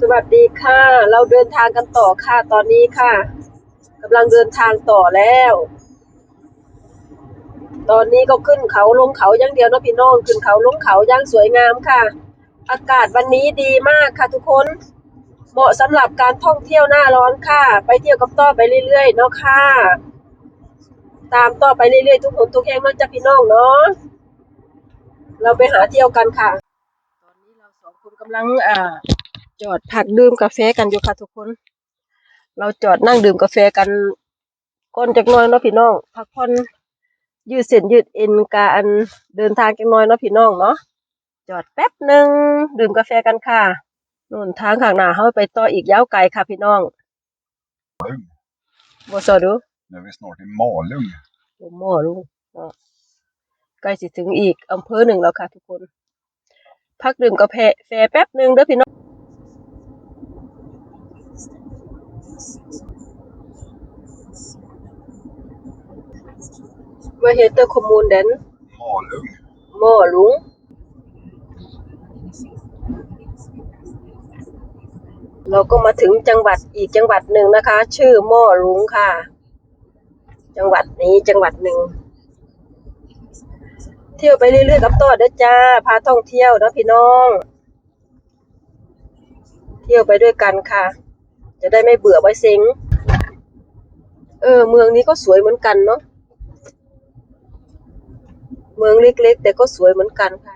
สวัสดีค่ะ เราเดินทางกันต่อค่ะตอนนี้ค่ะกำลังเดินทางต่อแล้ว ตอนนี้ก็ขึ้นเขาลงเขาอย่างเดียวนะพี่น้องขึ้นเขาลงเขาอย่างสวยงามค่ะ อากาศวันนี้ดีมากค่ะทุกคน เหมาะสำหรับการท่องเที่ยวหน้าร้อนค่ะ ไปเที่ยวกับต้อไปเรื่อยๆเนาะค่ะ ตามต่อไปเรื่อยๆทุกคนทุกแห่งเนาะจ้ะพี่น้องเนาะเราไปหาเที่ยวกันค่ะ ตอนนี้เราสองคนกำลังอ่า จอดพักดื่มกาแฟกันอยู่ค่ะทุกคน เราจอดนั่งดื่มกาแฟกันก่อนจักหน้อยเนาะพี่น้องพักผ่อนยืดเส้นยืดเอ็นการเดินทางจักหน้อยเนาะพี่น้องเนาะจอดแป๊บหนึ่งดื่มกาแฟกันค่ะนู่นทางข้างหน้าเฮาไปต่ออีกยาวไกลค่ะพี่น้องบ่สอดู Nu är vi snart i Malung. โอ้หม้อลุงเนาะใกล้สิถึงอีกอำเภอหนึ่งแล้วค่ะทุกคน พักดื่มกาแฟแฟแป๊บหนึ่งเด้อพี่น้อง Vad heter kommunen? Malung. หม้อลุงเราก็มาถึงจังหวัดอีกจังหวัดหนึ่งนะคะ ชื่อหม้อลุงค่ะ จังหวัดนี้จังหวัดหนึ่งเที่ยวไปเรื่อยๆกับต่อเด้อจ้า พาท่องเที่ยวนะพี่น้อง เที่ยวไปด้วยกันค่ะ จะได้ไม่เบื่อไว้เซ็ง เออ เมืองนี้ก็สวยเหมือนกันเนาะ เมืองเล็กๆ แต่ก็สวยเหมือนกันค่ะ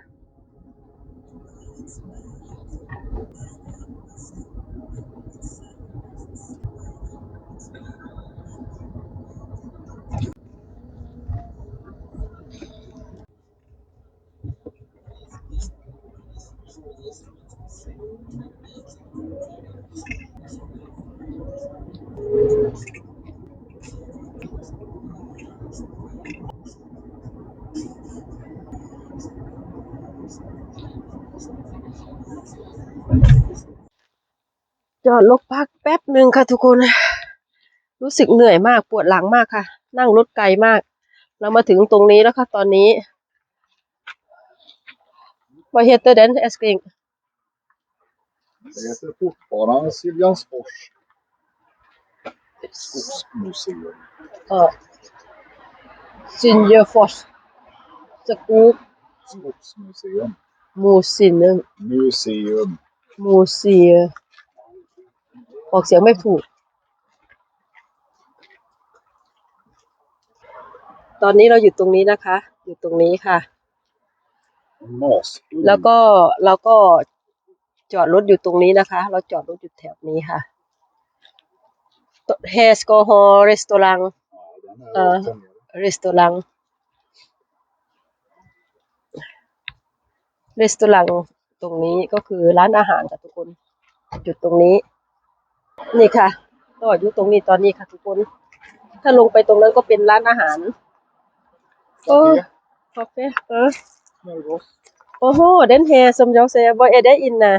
จอดรถพักแป๊บหนึ่งค่ะทุกคน รู้สึกเหนื่อยมากปวดหลังมากค่ะ นั่งรถไกลมาก เรามาถึงตรงนี้แล้วค่ะตอนนี้ Vad heter den älskling? Det heter fortfarande Siljansfors skogsmuseum. Ja. Synjefors Skog Skogsmuseum. Museum Museum. Museum ออกเสียงไม่ถูก ตอนนี้เราอยู่ตรงนี้นะคะ อยู่ตรงนี้ค่ะ Mas. แล้วก็เราก็จอดรถอยู่ตรงนี้นะคะ เราจอดรถอยู่แถวนี้ค่ะเฮสโกฮอรีสตอรัง Ja, den är Ja. rakt ner. รีสตอรัง รีสตอรังตรงนี้ก็คือร้านอาหารค่ะทุกคนจุดตรงนี้ นี่ค่ะต่ออยู่ตรงนี้ตอนนี้ค่ะทุกคน ถ้าลงไปตรงนั้นก็เป็นร้านอาหารโอ้ Café. คาเฟ่เออ Smörgås. โอ้โหเดนเฮสมยองเซบอยเอเดอินนะ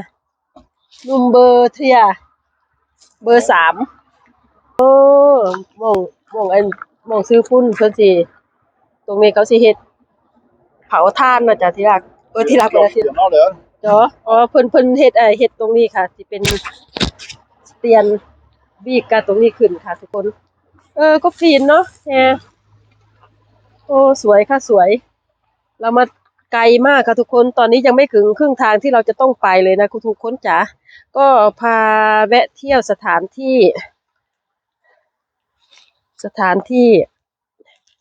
นุมเบอร์เทียเบอร์สามโอ้มองมองไอ้มองซื้อพุ่นเพิ่นสิตรงนี้เขาสิเฮ็ดเผาถ่านมาจาก ที่รักเออที่รักเป็นที่ Stenar där. จ้ะอ๋อเพิ่นเพิ่นเฮ็ดไอ้เฮ็ดตรงนี้ค่ะที่เป็นเตียนบีกกันตรงนี้ขึ้นค่ะทุกคน เออก็ฟีนเนาะแฮโอ้สวยค่ะสวย เรามาไกลมากค่ะทุกคนตอนนี้ยังไม่ถึงครึ่งทางที่เราจะต้องไปเลยนะคุณทุกคนจ๋าก็พาแวะเที่ยวสถานที่ สถานที่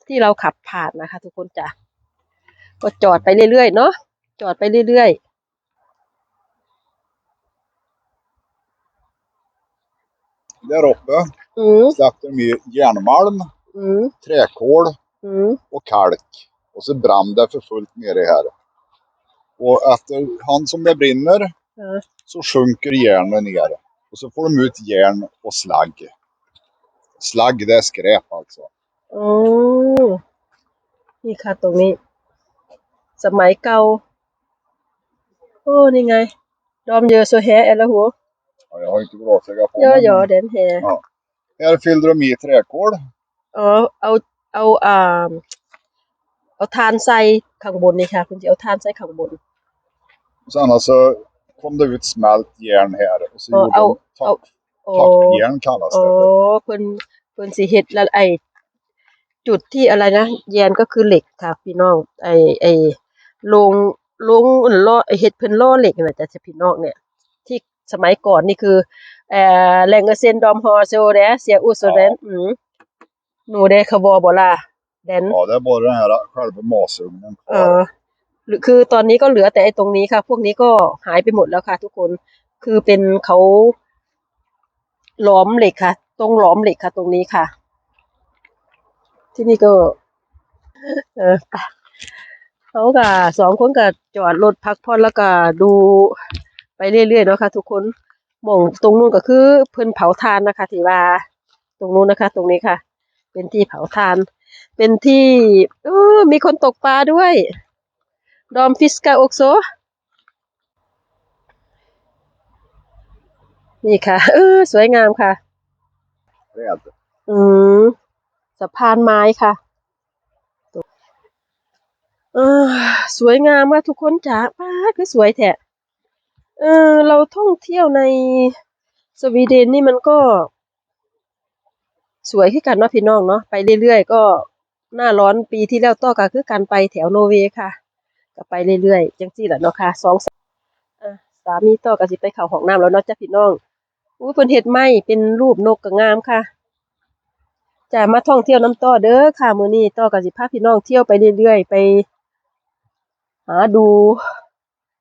ที่เราขับผ่านนะคะ ทุกคนจ๋าก็จอดไปเรื่อยๆเนาะ จอดไปเรื่อย Där uppe ๆอืม släppte de i järnmalm, อืม träkol อืม och kalk. Och så brann det för fullt nere här. Och efterhand som det brinner เออ så sjunker järnet ner. Och så får de ut järn och slagg. Slagg det är skräp alltså. อ๋อนี่ค่ะตรงนี้ สมัยเก่า โ อ้นี่ไง ดอมเยอะโซแฮเอลหัว Ja, jag har inte glasögon på ย่อ mig, ย่อ men เดนแฮ Här fyllde de i träkol อ๋อเอาเอาอ่าเอาทานใส่ข้างบนนี่ค่ะคุณจะเอาทานใส่ข้างบน och sen alltså kom det ut smält järn här Och så Ja, gjorde au, de tapp, โอ้ tappjärn kallas โอ้ det för. เพิ่นเพิ่นสิเฮ็ดแล้วไอ้จุดที่อะไรนะแยนก็คือเหล็กค่ะพี่น้องไอ้ไอ้โรง โรงล่อไอ้เฮ็ดเพิ่นล่อเหล็กน่ะจ้ะพี่น้องเนี่ย ที่สมัยก่อนนี่คือเอ่อแรงเซนดอมฮอโซเดเสียอุโซเดนอืมหนูได้ขบบ่ล่ะแดน Ja, det är bara den här själva masugnen เอ kvar. อหรือคือตอนนี้ก็เหลือแต่ไอ้ตรงนี้ค่ะ พวกนี้ก็หายไปหมดแล้วค่ะ ทุกคนคือเป็นเขาหลอมเหล็กค่ะ ตรงหลอมเหล็กค่ะ ตรงนี้ค่ะ ที่นี่ก็ เออไป เขาก็สองคนก็จอดรถพักผ่อนแล้วก็ดูไปเรื่อยๆเนาะค่ะทุกคนหมองตรงนู้นก็คือเพิ่นเผาทานนะคะที่ว่าตรงนู้นนะคะ ตรงนี้ค่ะ เป็นที่เผาทาน เป็นที่เออมีคนตกปลาด้วยดอมฟิสกาโอกโซนี่ค่ะ เออ สวยงามค่ะ Träd. อืมสะพานไม้ค่ะ เออ สวยงามมากทุกคนจ๋าป้าคือสวยแท้เออ เราท่องเที่ยวในสวีเดนนี่มันก็ สวยขึ้นกันเนาะพี่น้องเนาะไปเรื่อยๆก็หน้าร้อนปีที่แล้วต่อก็คือการไปแถวโนเวย์ค่ะ ก็ไปเรื่อยๆจังซี่แหละเนาะค่ะสองสามสามีต่อก็สิไปเข้าห้องน้ำแล้วเนาะจ้ะพี่น้องอู้เพิ่นเฮ็ดไหมเป็นรูปนกก็งามค่ะจะมาท่องเที่ยวน้ำต่อเด้อค่ะมื้อนี้ต่อกับสิพาพี่น้องเที่ยวไปเรื่อยๆ ไป หาดู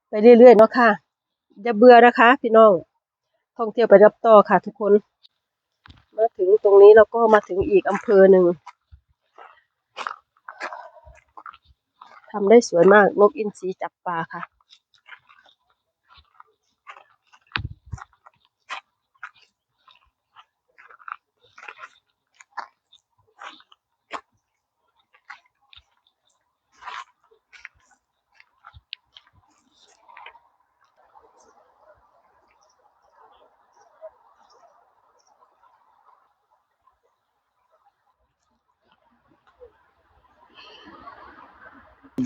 ไปเรื่อยๆเนาะค่ะอย่าเบื่อนะคะ พี่น้องท่องเที่ยวไปรับต่อค่ะ ทุกคนมาถึงตรงนี้เราก็มาถึงอีกอำเภอหนึ่งทำได้สวยมากนกอินทรีจับปลาค่ะ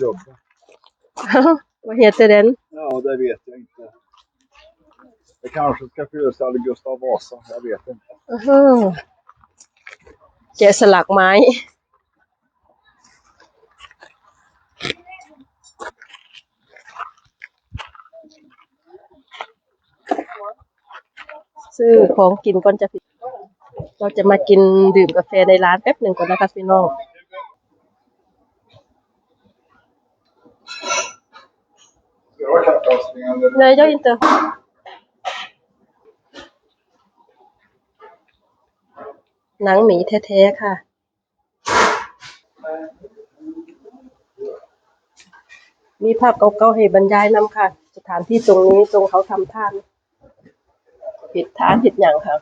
Jobba. Vad heter den? Ja, det vet jag inte. Det kanske ska föreställa Gustav Vasa. Jag vet inte. อื้อหือแกะสลักไม้ ซื้อของกินก่อนจะพี่เราจะมากินดื่มกาแฟในร้านแป๊บหนึ่งก่อนนะคะพี่น้อง Ska det vara kattkastning eller? Nej, jag inte. Nắng หนังหมีแท้ๆค่ะ มีภาพเก่าๆให้บรรยายนำค่ะ สถานที่ตรงนี้ตรงเขาทำท่านผิดฐานผิดอย่างค่ะ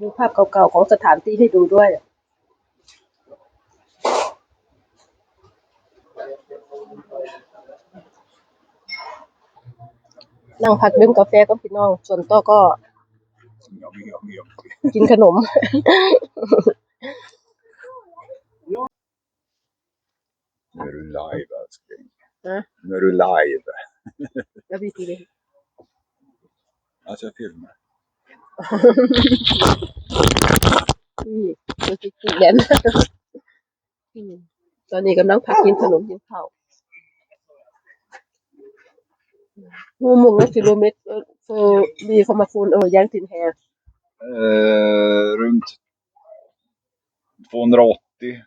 มีภาพเก่าๆของสถานที่ให้ดูด้วย นั่งพักดื่มกาแฟกับพี่น้อง ส่วนต่อก็ Mjau, mjau, mjau. กินขนม Nu är du live älskling. Ja. Nu är du live. Jag vet inte. Alltså jag filmar. อืมเราจะกินแล้วนะอืมตอนนี้กำลังพักกินขนมกินข้าว Hur många kilometer får vi komma från Örjan till här? Eh, runt 280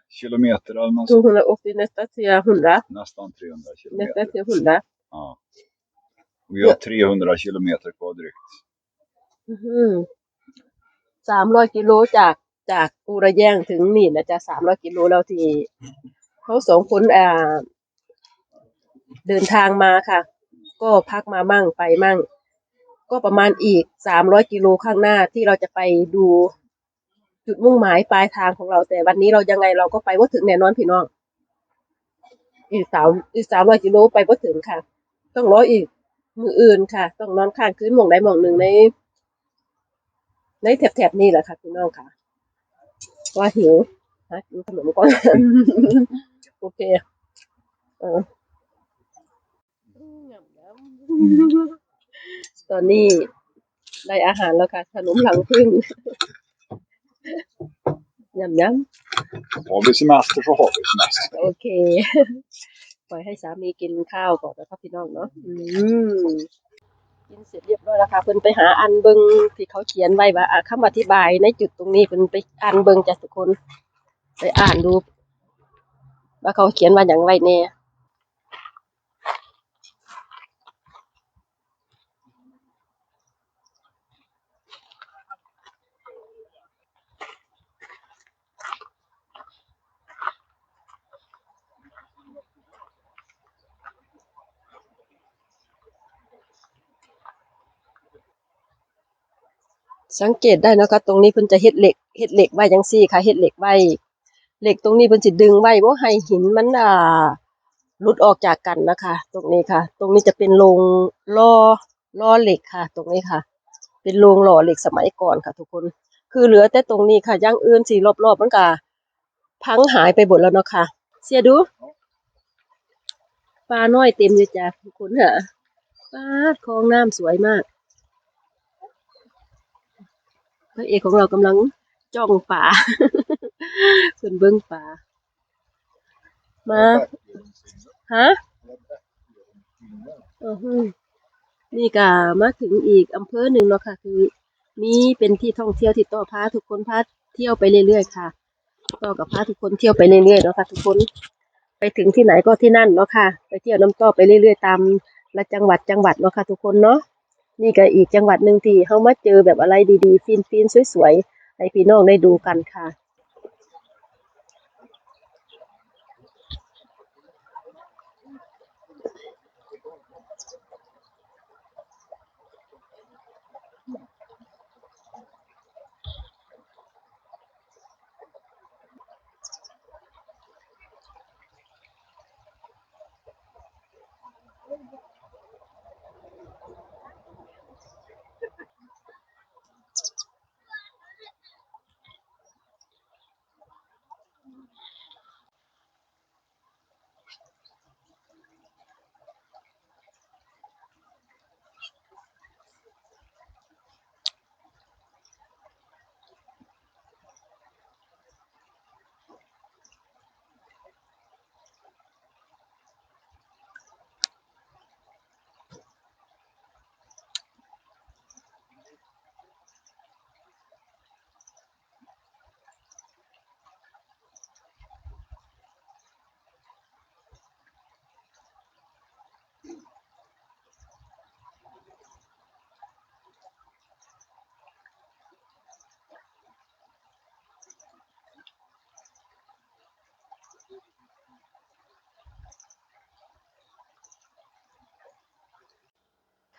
kilometer eller något 280 nästan till 100. Nästan 300 Nästan kilometer. till 100. Ja. Och vi har 300 kilometer kvar drygt. สามร้อยกิโลจากจากอูระแย่งถึงนี่นะจะสามร้อยกิโลแล้วที่เขาสองคนอ่าเดินทางมาค่ะ ก็พักมามั่งไปมั่ง ก็ประมาณอีกสามร้อยกิโลข้างหน้าที่เราจะไปดูจุดมุ่งหมายปลายทางของเรา แต่วันนี้เรายังไงเราก็ไปว่าถึงแน่นอนพี่น้อง อีกสามอีกสามร้อยกิโลไปว่าถึงค่ะ ต้องรออีกมืออื่นค่ะ ต้องนอนข้างคืนหมองใดหมองหนึ่งใน ในแถบๆนี่แหละค่ะพี่น้องค่ะว่าหิวหากินขนมก่อนโอเค เออ ตอนนี้ได้อาหารแล้วค่ะ ขนมหลังพึ่งยำย Har vi semester så har vi semester. ำโอเค ปล่อยให้สามีกินข้าวก่อนนะครับพี่น้องเนาะ อืม กินเสร็จเรียบร้อยแล้วค่ะเพิ่นไปหาอันเบิงที่เขาเขียนไว้ว่าอะคำอธิบายในจุดตรงนี้เพิ่นไปอ่านเบิงจ้ะทุกคน ไปอ่านดูว่าเขาเขียนว่าอย่างไรแน่ สังเกตได้นะคะ ตรงนี้เพิ่นจะเฮ็ดเหล็กเฮ็ดเหล็กไว้จังซี่ค่ะเฮ็ดเหล็กไว้เหล็กตรงนี้เพิ่นสิดึงไว้บ่ให้หินมันอ่าหลุดออกจากกันนะคะ ตรงนี้ค่ะ ตรงนี้จะเป็นโรงล่อล่อเหล็กค่ะ ตรงนี้ค่ะ เป็นโรงหล่อเหล็กสมัยก่อนค่ะ ทุกคน คือเหลือแต่ตรงนี้ค่ะย่างอื่นสิรอบๆมันก็พังหายไปหมดแล้วเนาะค่ะ เสียดูปลาน้อยเต็มอยู่จ้ะทุกคนค่ะปลาคลองน้ำสวยมาก พ ระเอกของเรากำลังจ้องป่าเพิ่นเบิ้งป่า มาฮะนี่ก็มาถึงอีกอำเภอหนึ่งเนาะค่ะ คือนี่เป็นที่ท่องเที่ยวที่ต่อพาทุกคนพาเที่ยวไปเรื่อยๆค่ะต่อกับพาทุกคนเที่ยวไปเรื่อยๆเนาะค่ะ ทุกคนไปถึงที่ไหนก็ที่นั่นเนาะค่ะ ไปเที่ยวน้ำต่อไปเรื่อยๆตามละจังหวัดจังหวัดเนาะค่ะ ทุกคนเนาะ นี่ก็อีกจังหวัดหนึ่งที่เขามาเจอแบบอะไรดีๆฟินๆสวยๆให้พี่น้องได้ดูกันค่ะ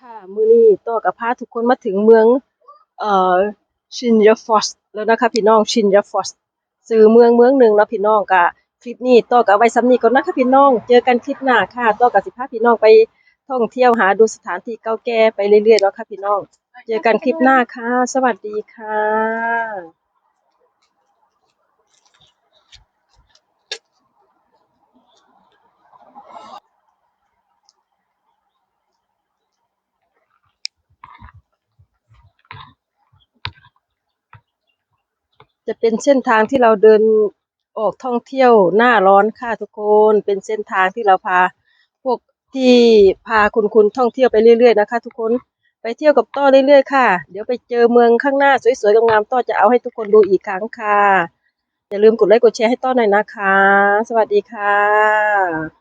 ค่ะ มือนี้ต่อกับพาทุกคนมาถึงเมืองเอ่อชินยาฟอสแล้วนะคะพี่น้องชินยาฟอสซื้อเมืองเมืองหนึ่งแล้วพี่น้องก็คลิปนี้ต่อกับไว้ซ้ำนี้ก่อนนะคะพี่น้อง เจอกันคลิปหน้าค่ะต่อกับสิพาพี่น้องไปท่องเที่ยวหาดูสถานที่เก่าแก่ไปเรื่อยๆแล้วค่ะพี่น้อง เจอกันคลิปหน้าค่ะ สวัสดีค่ะ จะเป็นเส้นทางที่เราเดินออกท่องเที่ยวหน้าร้อนค่ะทุกคน เป็นเส้นทางที่เราพาพวกที่พาคุณคุณท่องเที่ยวไปเรื่อยๆนะคะ ทุกคนไปเที่ยวกับต้อเรื่อยๆค่ะ เดี๋ยวไปเจอเมืองข้างหน้าสวยๆงามๆต้อจะเอาให้ทุกคนดูอีกครั้งค่ะ อย่าลืมกดไลค์กดแชร์ให้ต้อหน่อยนะคะ สวัสดีค่ะ